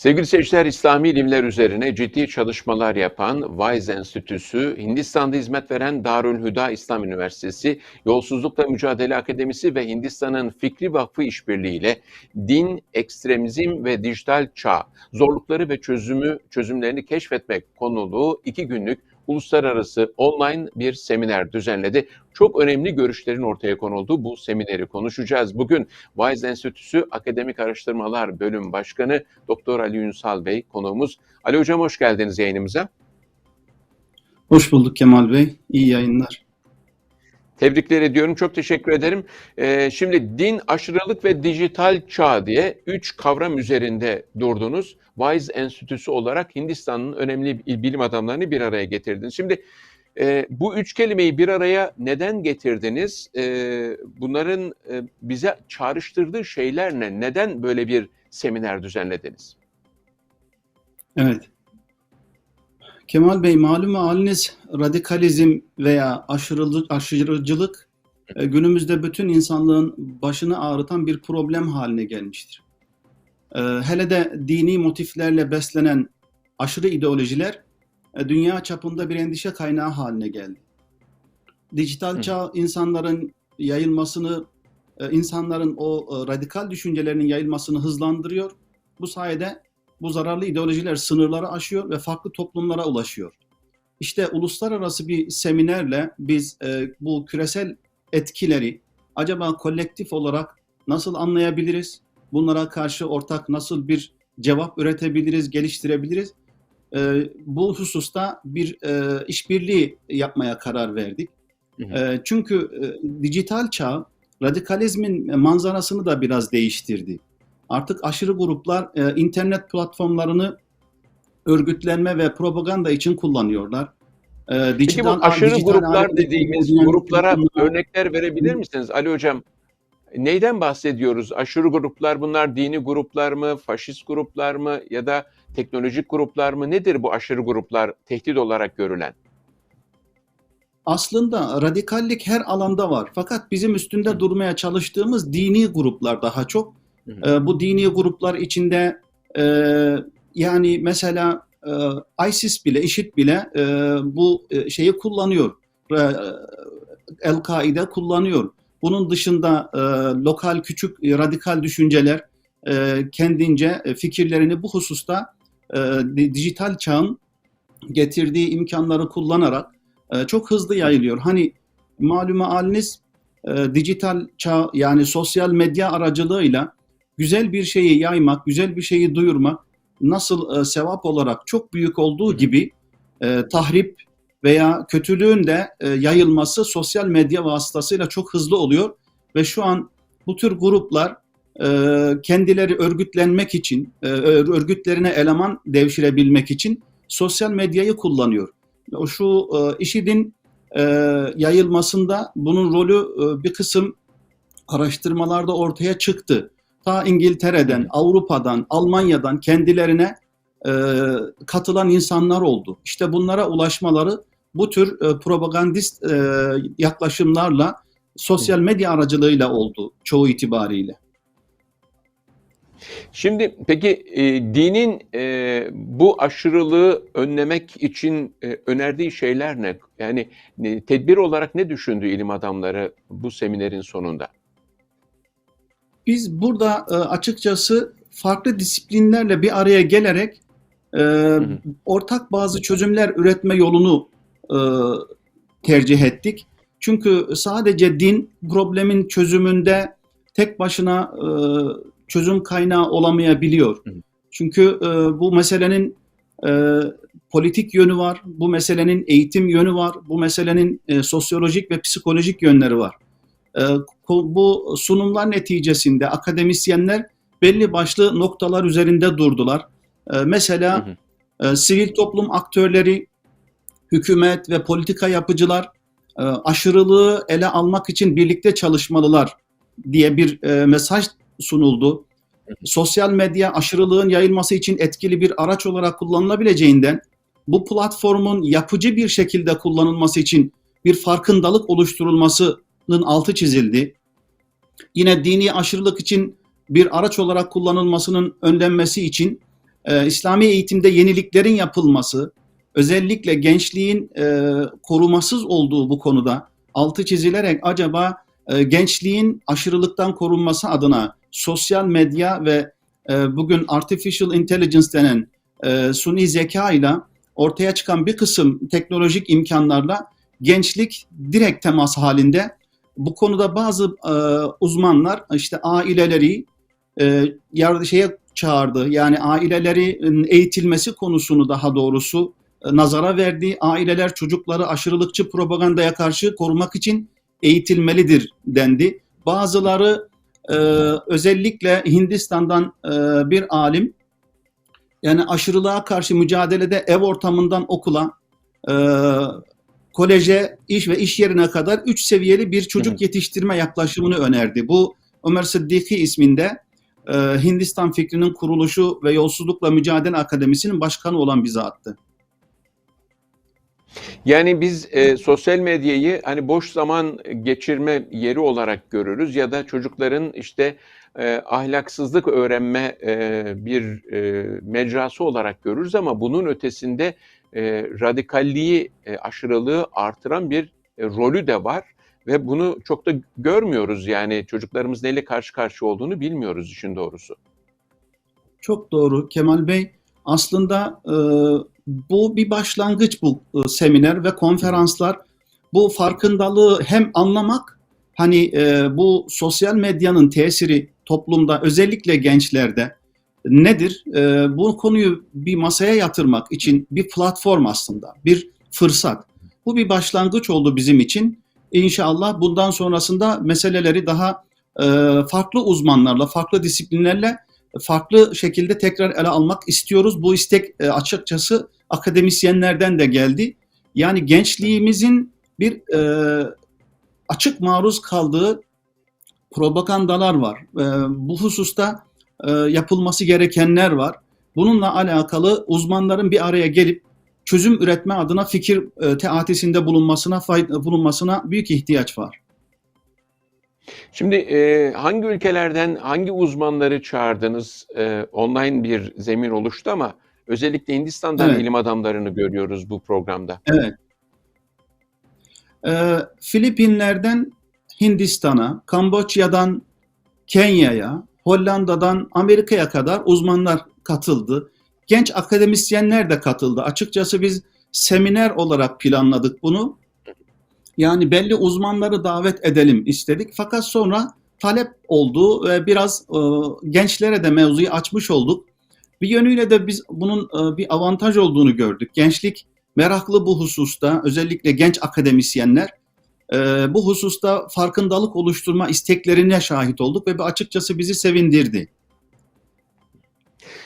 Sevgili seyirciler, İslami ilimler üzerine ciddi çalışmalar yapan Wise Enstitüsü, Hindistan'da hizmet veren Darül Hüda İslam Üniversitesi, Yolsuzlukla Mücadele Akademisi ve Hindistan'ın Fikri Vakfı işbirliğiyle din, ekstremizm ve dijital çağ, zorlukları ve çözümü çözümlerini keşfetmek konulu iki günlük uluslararası online bir seminer düzenledi. Çok önemli görüşlerin ortaya konulduğu bu semineri konuşacağız. Bugün Wise Enstitüsü Akademik Araştırmalar Bölüm Başkanı Doktor Ali Ünsal Bey konuğumuz. Ali Hocam hoş geldiniz yayınımıza. Hoş bulduk Kemal Bey. İyi yayınlar. Tebrikler ediyorum. Çok teşekkür ederim. Ee, şimdi din, aşırılık ve dijital çağ diye üç kavram üzerinde durdunuz. Wise Enstitüsü olarak Hindistan'ın önemli bilim adamlarını bir araya getirdiniz. Şimdi e, bu üç kelimeyi bir araya neden getirdiniz? E, bunların e, bize çağrıştırdığı şeyler ne? Neden böyle bir seminer düzenlediniz? Evet. Kemal Bey malum haliniz radikalizm veya aşırılık, aşırıcılık e, günümüzde bütün insanlığın başını ağrıtan bir problem haline gelmiştir. E, hele de dini motiflerle beslenen aşırı ideolojiler e, dünya çapında bir endişe kaynağı haline geldi. Dijital Hı. çağ insanların yayılmasını, insanların o radikal düşüncelerinin yayılmasını hızlandırıyor. Bu sayede bu zararlı ideolojiler sınırları aşıyor ve farklı toplumlara ulaşıyor. İşte uluslararası bir seminerle biz e, bu küresel etkileri acaba kolektif olarak nasıl anlayabiliriz? Bunlara karşı ortak nasıl bir cevap üretebiliriz, geliştirebiliriz? E, bu hususta bir e, işbirliği yapmaya karar verdik. Hı hı. E, çünkü e, dijital çağ radikalizmin manzarasını da biraz değiştirdi. Artık aşırı gruplar e, internet platformlarını örgütlenme ve propaganda için kullanıyorlar. E, Peki bu dijital- aşırı dijital gruplar dediğimiz gruplara örnekler verebilir misiniz Ali Hocam? Neyden bahsediyoruz? Aşırı gruplar bunlar dini gruplar mı, faşist gruplar mı ya da teknolojik gruplar mı? Nedir bu aşırı gruplar tehdit olarak görülen? Aslında radikallik her alanda var. Fakat bizim üstünde durmaya çalıştığımız dini gruplar daha çok. Hı hı. E, bu dini gruplar içinde e, yani mesela e, ISIS bile, IŞİD bile e, bu şeyi kullanıyor. E, El-Kaide kullanıyor. Bunun dışında lokal küçük radikal düşünceler kendince fikirlerini bu hususta di- dijital çağın getirdiği imkanları kullanarak çok hızlı yayılıyor. Hani maluma haliniz dijital çağ yani sosyal medya aracılığıyla güzel bir şeyi yaymak, güzel bir şeyi duyurmak nasıl e, sevap olarak çok büyük olduğu gibi e, tahrip veya kötülüğün de e, yayılması sosyal medya vasıtasıyla çok hızlı oluyor ve şu an bu tür gruplar e, kendileri örgütlenmek için, e, örgütlerine eleman devşirebilmek için sosyal medyayı kullanıyor. O şu e, IŞİD'in e, yayılmasında bunun rolü e, bir kısım araştırmalarda ortaya çıktı. Ta İngiltere'den, Avrupa'dan, Almanya'dan kendilerine e, katılan insanlar oldu. İşte bunlara ulaşmaları bu tür e, propagandist e, yaklaşımlarla sosyal medya aracılığıyla oldu çoğu itibariyle. Şimdi peki e, dinin e, bu aşırılığı önlemek için e, önerdiği şeyler ne? Yani e, tedbir olarak ne düşündü ilim adamları bu seminerin sonunda? Biz burada e, açıkçası farklı disiplinlerle bir araya gelerek e, ortak bazı çözümler üretme yolunu e, tercih ettik. Çünkü sadece din problemin çözümünde tek başına e, çözüm kaynağı olamayabiliyor. Çünkü e, bu meselenin e, politik yönü var, bu meselenin eğitim yönü var, bu meselenin e, sosyolojik ve psikolojik yönleri var. E, bu sunumlar neticesinde akademisyenler belli başlı noktalar üzerinde durdular. E, mesela Hı hı. e, sivil toplum aktörleri, hükümet ve politika yapıcılar e, aşırılığı ele almak için birlikte çalışmalılar diye bir e, mesaj sunuldu. Sosyal medya aşırılığın yayılması için etkili bir araç olarak kullanılabileceğinden bu platformun yapıcı bir şekilde kullanılması için bir farkındalık oluşturulmasının altı çizildi. Yine dini aşırılık için bir araç olarak kullanılmasının önlenmesi için e, İslami eğitimde yeniliklerin yapılması, özellikle gençliğin e, korumasız olduğu bu konuda altı çizilerek acaba e, gençliğin aşırılıktan korunması adına sosyal medya ve e, bugün artificial intelligence denen e, suni zeka ile ortaya çıkan bir kısım teknolojik imkanlarla gençlik direkt temas halinde. Bu konuda bazı e, uzmanlar işte aileleri e, yar- şeye çağırdı. Yani ailelerin eğitilmesi konusunu daha doğrusu e, nazara verdi. Aileler çocukları aşırılıkçı propagandaya karşı korumak için eğitilmelidir dendi. Bazıları e, özellikle Hindistan'dan e, bir alim yani aşırılığa karşı mücadelede ev ortamından okula, e, koleje, iş ve iş yerine kadar üç seviyeli bir çocuk yetiştirme yaklaşımını önerdi. Bu Ömer Sıddiki isminde e, Hindistan fikrinin kuruluşu ve yolsuzlukla mücadele akademisinin başkanı olan bir zattı. Yani biz e, sosyal medyayı hani boş zaman geçirme yeri olarak görürüz ya da çocukların işte e, ahlaksızlık öğrenme e, bir e, mecrası olarak görürüz ama bunun ötesinde e, radikalliği, e, aşırılığı artıran bir e, rolü de var ve bunu çok da görmüyoruz yani çocuklarımız neyle karşı karşıya olduğunu bilmiyoruz işin doğrusu. Çok doğru Kemal Bey. Aslında e, bu bir başlangıç bu e, seminer ve konferanslar. Bu farkındalığı hem anlamak, hani e, bu sosyal medyanın tesiri toplumda özellikle gençlerde nedir? E, bu konuyu bir masaya yatırmak için bir platform aslında, bir fırsat. Bu bir başlangıç oldu bizim için. İnşallah bundan sonrasında meseleleri daha e, farklı uzmanlarla, farklı disiplinlerle farklı şekilde tekrar ele almak istiyoruz. Bu istek e, açıkçası akademisyenlerden de geldi. Yani gençliğimizin bir e, açık maruz kaldığı propagandalar var. E, bu hususta e, yapılması gerekenler var. Bununla alakalı uzmanların bir araya gelip çözüm üretme adına fikir e, teatisinde bulunmasına fayda, bulunmasına büyük ihtiyaç var. Şimdi e, hangi ülkelerden hangi uzmanları çağırdınız? E, online bir zemin oluştu ama özellikle Hindistan'dan Evet. ilim adamlarını görüyoruz bu programda. Evet. Ee, Filipinler'den Hindistan'a, Kamboçya'dan Kenya'ya, Hollanda'dan Amerika'ya kadar uzmanlar katıldı. Genç akademisyenler de katıldı. Açıkçası biz seminer olarak planladık bunu. Yani belli uzmanları davet edelim istedik. Fakat sonra talep oldu ve biraz e, gençlere de mevzuyu açmış olduk. Bir yönüyle de biz bunun e, bir avantaj olduğunu gördük. Gençlik meraklı bu hususta, özellikle genç akademisyenler e, bu hususta farkındalık oluşturma isteklerine şahit olduk ve açıkçası bizi sevindirdi.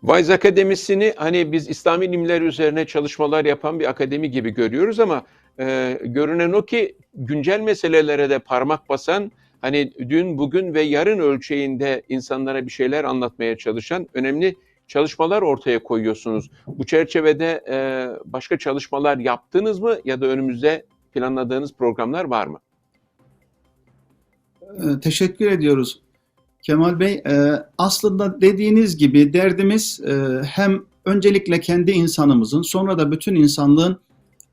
Wise Akademisi'ni hani biz İslami ilimler üzerine çalışmalar yapan bir akademi gibi görüyoruz ama e, görünen o ki güncel meselelere de parmak basan hani dün, bugün ve yarın ölçeğinde insanlara bir şeyler anlatmaya çalışan önemli çalışmalar ortaya koyuyorsunuz. Bu çerçevede e, başka çalışmalar yaptınız mı ya da önümüzde planladığınız programlar var mı? E, Teşekkür ediyoruz. Kemal Bey, e, aslında dediğiniz gibi derdimiz e, hem öncelikle kendi insanımızın sonra da bütün insanlığın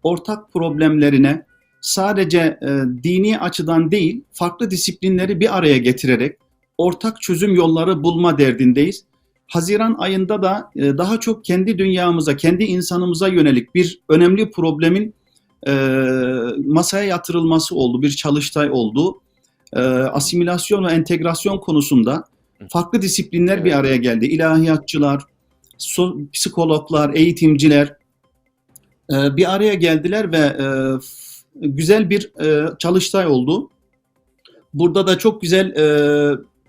ortak problemlerine sadece e, dini açıdan değil, farklı disiplinleri bir araya getirerek ortak çözüm yolları bulma derdindeyiz. Haziran ayında da daha çok kendi dünyamıza, kendi insanımıza yönelik bir önemli problemin e, masaya yatırılması oldu, bir çalıştay oldu e, asimilasyon ve entegrasyon konusunda farklı disiplinler bir araya geldi. İlahiyatçılar, so- psikologlar, eğitimciler e, bir araya geldiler ve e, güzel bir e, çalıştay oldu. Burada da çok güzel e,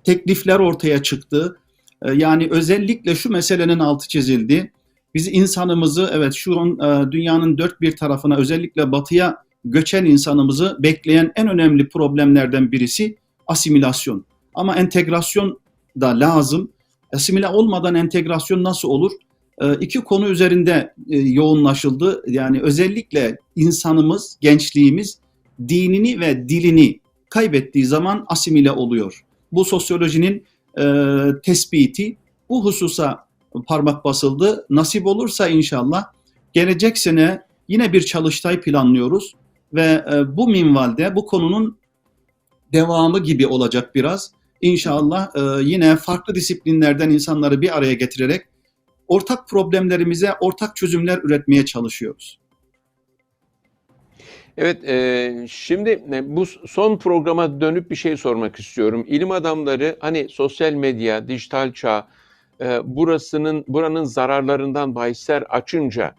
teklifler ortaya çıktı. E, yani özellikle şu meselenin altı çizildi. Biz insanımızı evet şu an e, dünyanın dört bir tarafına özellikle batıya göçen insanımızı bekleyen en önemli problemlerden birisi asimilasyon. Ama entegrasyon da lazım. Asimile olmadan entegrasyon nasıl olur? E, iki konu üzerinde e, yoğunlaşıldı. Yani özellikle insanımız, gençliğimiz dinini ve dilini kaybettiği zaman asimile oluyor. Bu sosyolojinin e, tespiti. Bu hususa parmak basıldı. Nasip olursa inşallah gelecek sene yine bir çalıştay planlıyoruz ve e, bu minvalde bu konunun devamı gibi olacak biraz. İnşallah e, yine farklı disiplinlerden insanları bir araya getirerek ortak problemlerimize ortak çözümler üretmeye çalışıyoruz. Evet, e, şimdi e, bu son programa dönüp bir şey sormak istiyorum. İlim adamları hani sosyal medya, dijital çağ, e, burasının buranın zararlarından bahisler açınca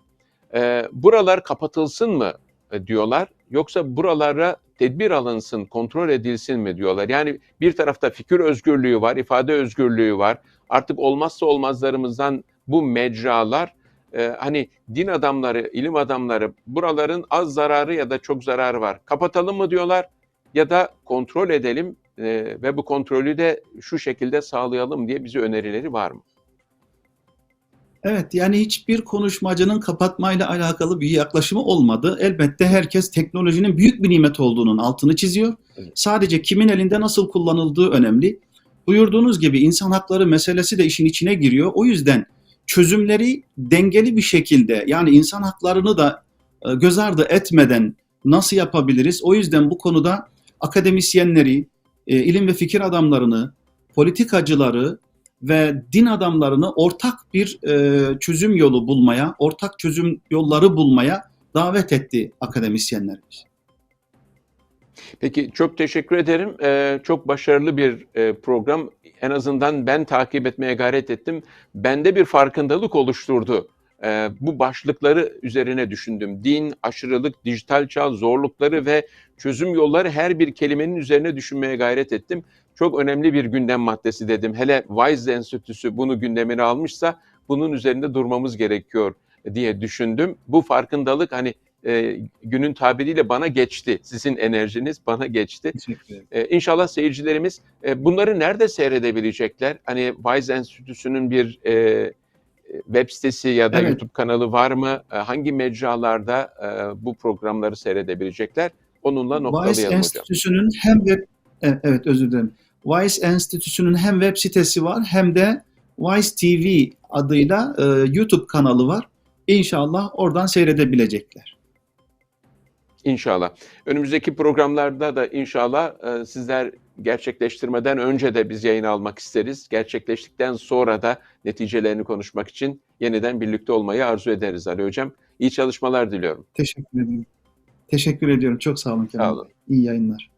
e, buralar kapatılsın mı e, diyorlar, yoksa buralara tedbir alınsın, kontrol edilsin mi diyorlar. Yani bir tarafta fikir özgürlüğü var, ifade özgürlüğü var. Artık olmazsa olmazlarımızdan bu mecralar e, hani din adamları, ilim adamları buraların az zararı ya da çok zararı var. Kapatalım mı diyorlar ya da kontrol edelim e, ve bu kontrolü de şu şekilde sağlayalım diye bize önerileri var mı? Evet yani hiçbir konuşmacının kapatmayla alakalı bir yaklaşımı olmadı. Elbette herkes teknolojinin büyük bir nimet olduğunun altını çiziyor. Evet. Sadece kimin elinde nasıl kullanıldığı önemli. Buyurduğunuz gibi insan hakları meselesi de işin içine giriyor. O yüzden çözümleri dengeli bir şekilde yani insan haklarını da e, göz ardı etmeden nasıl yapabiliriz? O yüzden bu konuda akademisyenleri, e, ilim ve fikir adamlarını, politikacıları ve din adamlarını ortak bir e, çözüm yolu bulmaya, ortak çözüm yolları bulmaya davet etti akademisyenlerimiz. Peki çok teşekkür ederim. Ee, çok başarılı bir e, program. En azından ben takip etmeye gayret ettim. Bende bir farkındalık oluşturdu. Ee, bu başlıkları üzerine düşündüm. Din, aşırılık, dijital çağ, zorlukları ve çözüm yolları her bir kelimenin üzerine düşünmeye gayret ettim. Çok önemli bir gündem maddesi dedim. Hele Wise Enstitüsü bunu gündemine almışsa bunun üzerinde durmamız gerekiyor diye düşündüm. Bu farkındalık hani e, günün tabiriyle bana geçti. Sizin enerjiniz bana geçti. E, inşallah seyircilerimiz e, bunları nerede seyredebilecekler? Hani Wise Enstitüsü'nün bir e, web sitesi ya da Evet. YouTube kanalı var mı? E, hangi mecralarda e, bu programları seyredebilecekler? Onunla noktalayalım hocam. Enstitüsü'nün hem web e, evet özür dilerim. Wise Enstitüsü'nün hem web sitesi var hem de Wise TV adıyla YouTube kanalı var. İnşallah oradan seyredebilecekler. İnşallah. Önümüzdeki programlarda da inşallah e, sizler gerçekleştirmeden önce de biz yayın almak isteriz. Gerçekleştikten sonra da neticelerini konuşmak için yeniden birlikte olmayı arzu ederiz Ali Hocam. İyi çalışmalar diliyorum. Teşekkür ederim. Teşekkür ediyorum. Çok sağ olun Kemal. Sağ olun. İyi yayınlar.